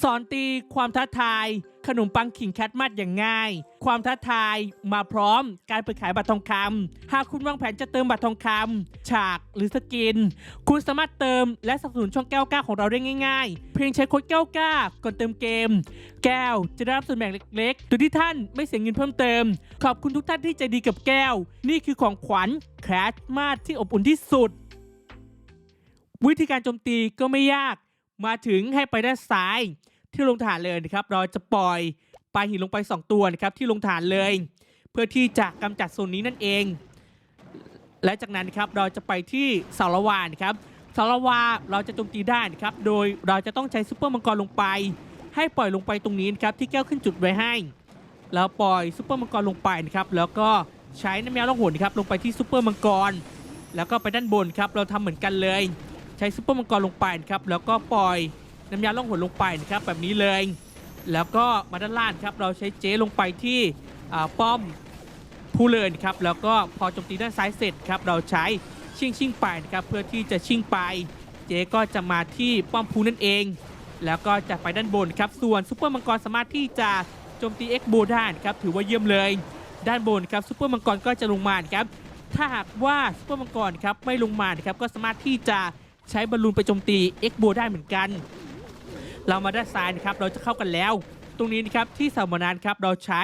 สอนตีความท้าทาย ขนมปังขิงแคทมัดอย่างง่าย ความท้าทายมาพร้อมการเปิดขายบัตรทองคำหากคุณวางแผนจะเติมบัตรทองคำฉากหรือสกิน คุณสามารถเติมและสนับสนุนช่องแก้วก้าของเราได้ง่าย ๆ เพียงใช้โค้ดแก้วก้าก่อนเติมเกม แก้วจะได้รับส่วนแบ่งเล็กๆโดยที่ท่านไม่เสียเงินเพิ่มเติม ขอบคุณทุกท่านที่ใจดีกับแก้ว นี่คือของขวัญแคทมาดที่อบอุ่นที่สุด วิธีการโจมตีก็ไม่ยาก มาถึงให้ไปด้านซ้ายที่ลงฐานเลยนะครับ เราจะปล่อยปลาหินลงไป 2 ตัวนะครับที่ลงฐานเลย เพื่อที่จะกำจัดโซนนี้นั่นเอง และจากนั้นนะครับเราจะไปที่เสาละวานครับเสาละวาเราจะโจมตีได้นะครับ โดยเราจะต้องใช้ซุปเปอร์มังกรลงไป ให้ปล่อยลงไปตรงนี้นะครับที่แก้วขึ้นจุดไว้ให้แล้วปล่อยซุปเปอร์มังกรลงไปนะครับแล้วก็ใช้น้ำยาล่องหนนะครับลงไปที่ซุปเปอร์มังกร แล้วก็ไปด้านบนครับเราทำเหมือนกันเลย ช้ซุปเปอร์มังกรลงไปนะครับ แล้วก็ปล่อยน้ำยาล่องหนลงไปนะครับแบบนี้เลย แล้วก็มาด้านล่างครับ เราใช้เจลงไปที่ป้อมผู้เลินครับ แล้วก็พอโจมตีด้านซ้ายเสร็จครับ เราใช้ชิงชิงไปนะครับเพื่อที่จะชิงไป เจก็จะมาที่ป้อมผู้นั่นเอง แล้วก็จะไปด้านบนครับ ส่วนซุปเปอร์มังกรสามารถที่จะโจมตีเอ็กโบได้นะครับ ถือว่าเยี่ยมเลย ด้านบนครับซุปเปอร์มังกรก็จะลงมาครับ ถ้าหากว่าซุปเปอร์มังกรครับไม่ลงมาครับก็สามารถที่จะ ใช้บอลลูนไปโจมตีเอ็กโบได้เหมือนกัน เรามาด้านซ้ายนะครับเราจะเข้ากันแล้ว ตรงนี้นะครับที่สมนานครับเราใช้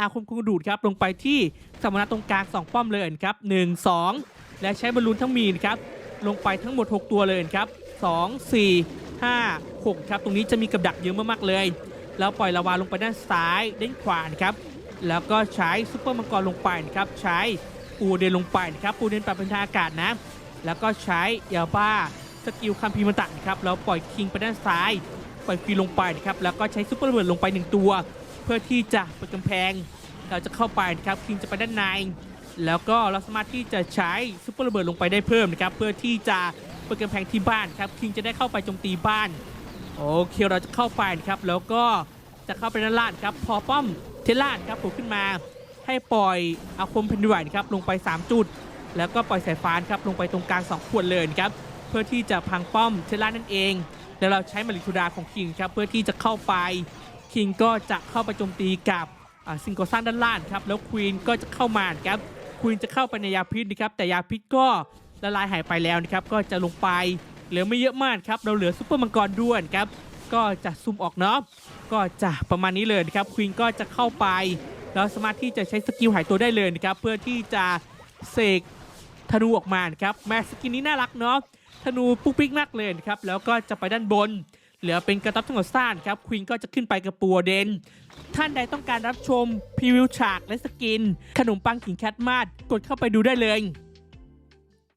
อาคมคุงดูดครับลงไปที่สมนานตรงกลาง2ป้อมเลยนะครับ1 2 และใช้บอลลูนทั้งมีนครับลงไปทั้งหมด 6 ตัวเลยนะครับ2 4 5 6ครับตรงนี้จะมีกับดักเยอะมากๆเลยแล้วปล่อยลาวาลงไปด้านซ้ายด้านขวานะครับแล้วก็ใช้ซุปเปอร์มังกรลงไปนะครับใช้ปูเดนลงไปนะครับปูเดนปรับเป็นทางอากาศนะ แล้วก็ใช้ยาบ้าสกิลคัมพีมันตันะครับแล้วปล่อยคิงไปด้านซ้าย ปล่อยฟีลงไปนะครับแล้วก็ใช้ซุปเปอร์ระเบิดลงไปหนึ่งตัว เพื่อที่จะเปิดกำแพง เราจะเข้าไปนะครับคิงจะไปด้านใน แล้วก็เราสามารถที่จะใช้ซุปเปอร์ระเบิดลงไปได้เพิ่มนะครับเพื่อที่จะเปิดกำแพงที่บ้านครับคิงจะได้เข้าไปโจมตีบ้านโอเคเราจะเข้าไปนะครับแล้วก็จะเข้าไปด้านล่างครับพอป้อมเทล่านครับผมขึ้นมาให้ปล่อยอาคมแผ่นดินไหวนะครับลงไป 3 จุด แล้วก็ปล่อยสายฟ้าครับลงไปตรงกลาง2ขวดเลยครับเพื่อที่จะพังป้อมเทล่านั่นเอง แล้วเราใช้มาริทูดาของคิงครับเพื่อที่จะเข้าไปคิงก็จะเข้าไปโจมตีกับซิงโกซันด้านล่างครับแล้วควีนก็จะเข้ามาครับควีนจะเข้าไปในยาพิษนะครับแต่ยาพิษก็ละลายหายไปแล้วนะครับก็จะลงไปเหลือไม่เยอะมากครับเราเหลือซุปเปอร์มังกรด้วยครับก็จะซุ่มออกเนาะก็จะประมาณนี้เลยนะครับควีนก็จะเข้าไปแล้วสามารถที่จะใช้สกิลหายตัวได้เลยนะครับเพื่อที่จะเสก ธนูออกมาครับแม่สกินนี้น่ารักเนาะธนูปุ๊กปิ๊กมากเลยครับแล้วก็จะไปด้านบน เหลือเป็นกระต๊อบทั้งหมดซ่านครับควีนก็จะขึ้นไปกับปัวเดน ท่านใดต้องการรับชมพรีวิวฉากและสกิน ขนมปังขิงแคทมาดกดเข้าไปดูได้เลย